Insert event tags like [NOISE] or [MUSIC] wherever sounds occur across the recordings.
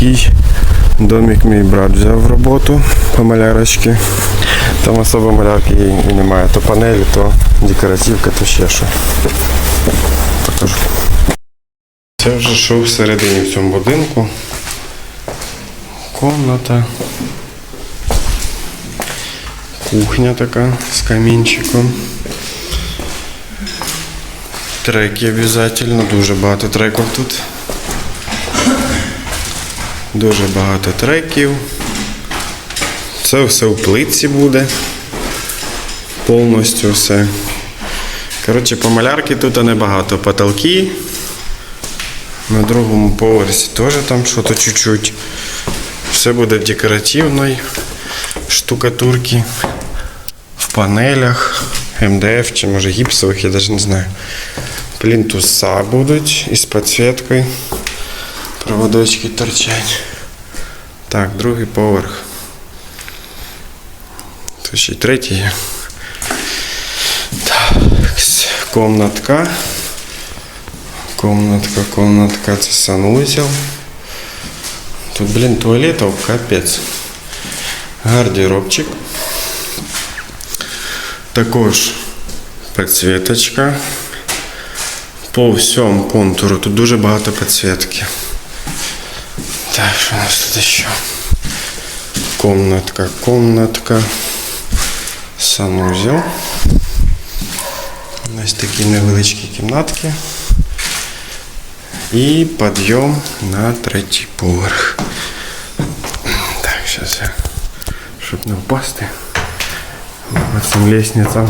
такий домик мій брат взяв в роботу по малярочці. Там особо малярки і немає. То панелі, то декоративка, то ще що. Покажу. Це вже що всередині в цьому будинку. Комната. Кухня така з камінчиком. Треки обов'язково, дуже багато треків тут. Дуже багато треків. Це все у плитці буде. Повністю все. Коротше, по малярки тут небагато. Потолки. На другому поверсі теж там щось чуть-чуть. Все буде в декоративної штукатурки, в панелях, МДФ чи може гіпсових, я навіть не знаю. Плінтуса будуть із підсвіткою. Проводочки торчать. Так, другий поверх. Тут ще й третій є. Так, комнатка. Комнатка, комнатка, це санузел. Тут, блін, туалетов капець. Гардеробчик. Також підсвіточка. По всьому контуру. Тут дуже багато підсвітки. Так, що у нас тут ще? Комнатка, комнатка. Санузел. Ось такі невеличкі кімнатки. І підйом на третій поверх. Так, зараз я, щоб не впасти. По цим лестницям.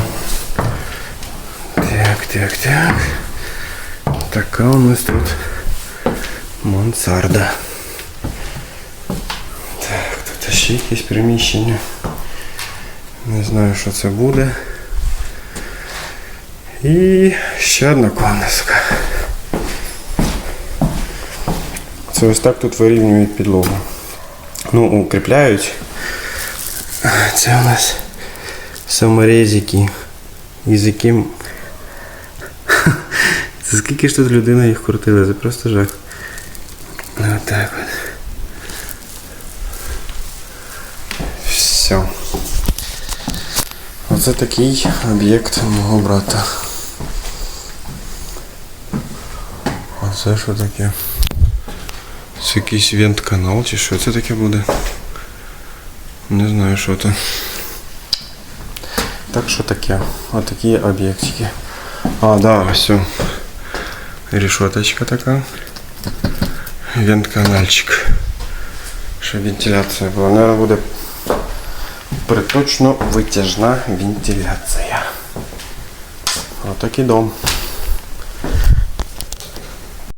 Так, так, так. Така у нас тут мансарда. ще якесь приміщення. Не знаю, що це буде. І ще одна комнатка. Це ось так тут вирівнюють підлогу. Ну, укріпляють. Це у нас саморезики, із яким. [LAUGHS] Це скільки ж тут людина їх крутила, це просто жах. Отак от. Все. Оце такий об'єкт мого брата. Оце що таке? Це якийсь вент-канал чи що це таке буде? Не знаю, що це. Так що таке? Отакі об'єктики. А, да, все. Решеточка така. Вент-канальчик. Щоб вентиляція була. Наверное, буде приточно витяжна вентиляція. Отакий дом.